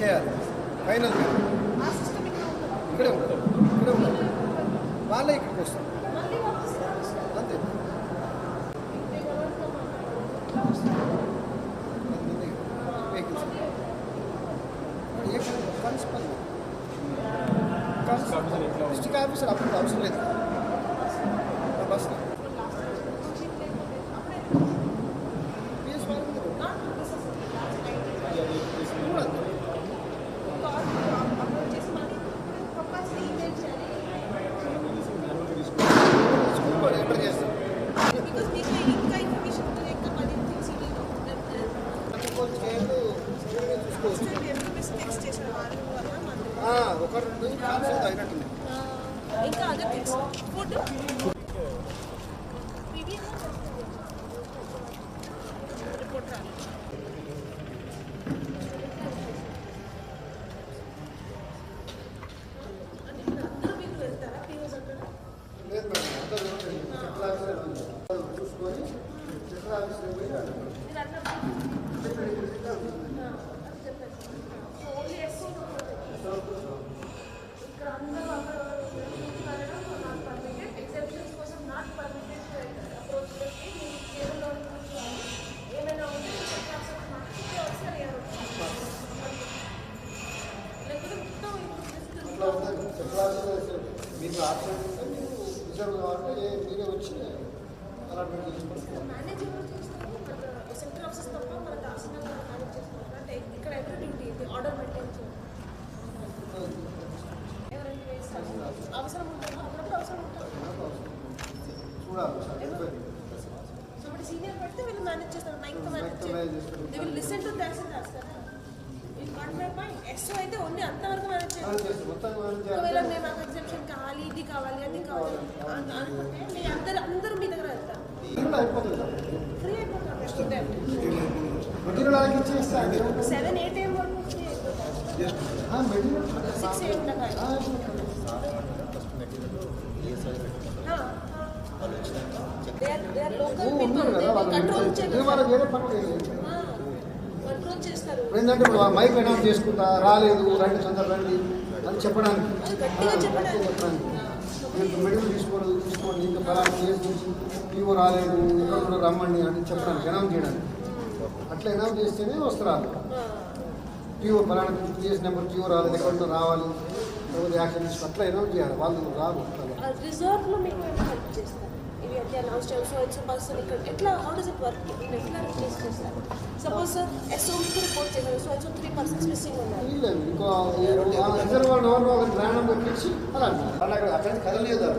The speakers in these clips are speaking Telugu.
చేయాలి చేయాలి ఫైనల్ ఆ సిస్టమ్ ఇక్కడ ఉంటుంది ఇక్కడే ఉంటుంది ఇక్కడే ఉంటుంది వాళ్ళే ఇక్కడికి వస్తారు మళ్ళీ వాపస్ ఇక్కడ వస్తారు అంతే వెహికల్స్ ఏ కన్స్ పని కన్స్ ఆఫీసర్ ఎట్లా ఉంది? డిస్ట్రిక్ట్ ఆఫీసర్ అప్పుడు అవసరం లేదు నా బస్ పిఎస్ వాళ్ళు కూడా అంతే. స్కూల్ కూడా ఎక్కడ చేస్తారు అనుకోవచ్చు చేయాలి చూసుకోవచ్చు ఆ, ఒక రెండు అయినట్టుంది. ఇంకా అదే థింగ్స్ ఫుడ్ మీకు ఆప్షన్ ఉంటే మీరు రిజర్వ్ కావాలంటే మీరే వచ్చి అవసరం ఉంటుంది అప్పుడప్పుడు అవసరం ఉంటుంది చూడాలి సీనియర్ పెడితే వీళ్ళు మేనేజ్ చేస్తారు ninth manage will listen to tahsildar sir ఇది వన్ బై పాయింట్ ఎస్ఓ అయితే ఓన్లీ అంతవరకు మేనేజ్ చేస్తారు. మేనేజ్ ఒకవేళ మేము మాకు ఎగ్జామ్షన్ కావాలి ఇది కావాలి అది కావాలి అనుకుంటే మీ అందరు అందరూ మెటీరియల్ ఇచ్చేస్తాను ఏంటంటే మైక్ అనౌన్స్ చేసుకుంటా రాలేదు రండి తొందర రండి చెప్పడానికి. మీరు మెడికల్ తీసుకోండి తీసుకోండి ఇంకా పలానా కేసు నుంచి పీఓ రాలేదు ఇక్కడ కూడా రమ్మండి అని చెప్పడానికి అనౌన్స్ చేయడానికి. అట్లా అనౌన్స్ చేస్తేనే వస్తారు పీఓ పలానా కేసు నెంబర్ పీఓ రాలేదు ఎక్కడ రావాలి యాక్షన్ అట్లా అనౌన్స్ చేయాలి. వాళ్ళు రాదు అట్లా. రిజర్వ్లో మీకు ఏమైనా హెల్ప్ చేస్తారు ఇవి అట్లా అనౌన్స్ చేయడం సో ఇట్స్ పర్సన్ ఇక్కడ ఎట్లా హౌ డస్ ఇట్ వర్క్ ఎట్లా రిప్లేస్ చేస్తారు సపోజ్ ఎస్ఓ మీకు రిపోర్ట్ చేశారు so it's three persons missing ఉన్నారు కదలేదు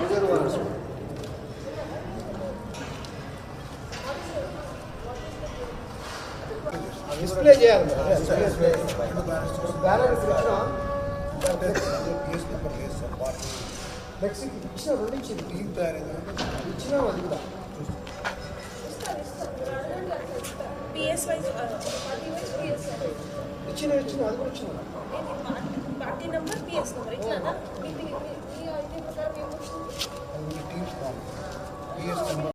రిజర్వ్ డిస్ప్లే చేయాలి బ్యాలెన్స్ ఇచ్చిన ఫ్లెక్సీ ఇచ్చిన రెండు ఇచ్చింది ఇచ్చిన అది కూడా ఇచ్చిన ఇచ్చిన అది కూడా ఇచ్చిన పార్టీ నెంబర్ పిఎస్ నెంబర్ ఇట్లానా మీ టీమ్స్ పిఎస్ నెంబర్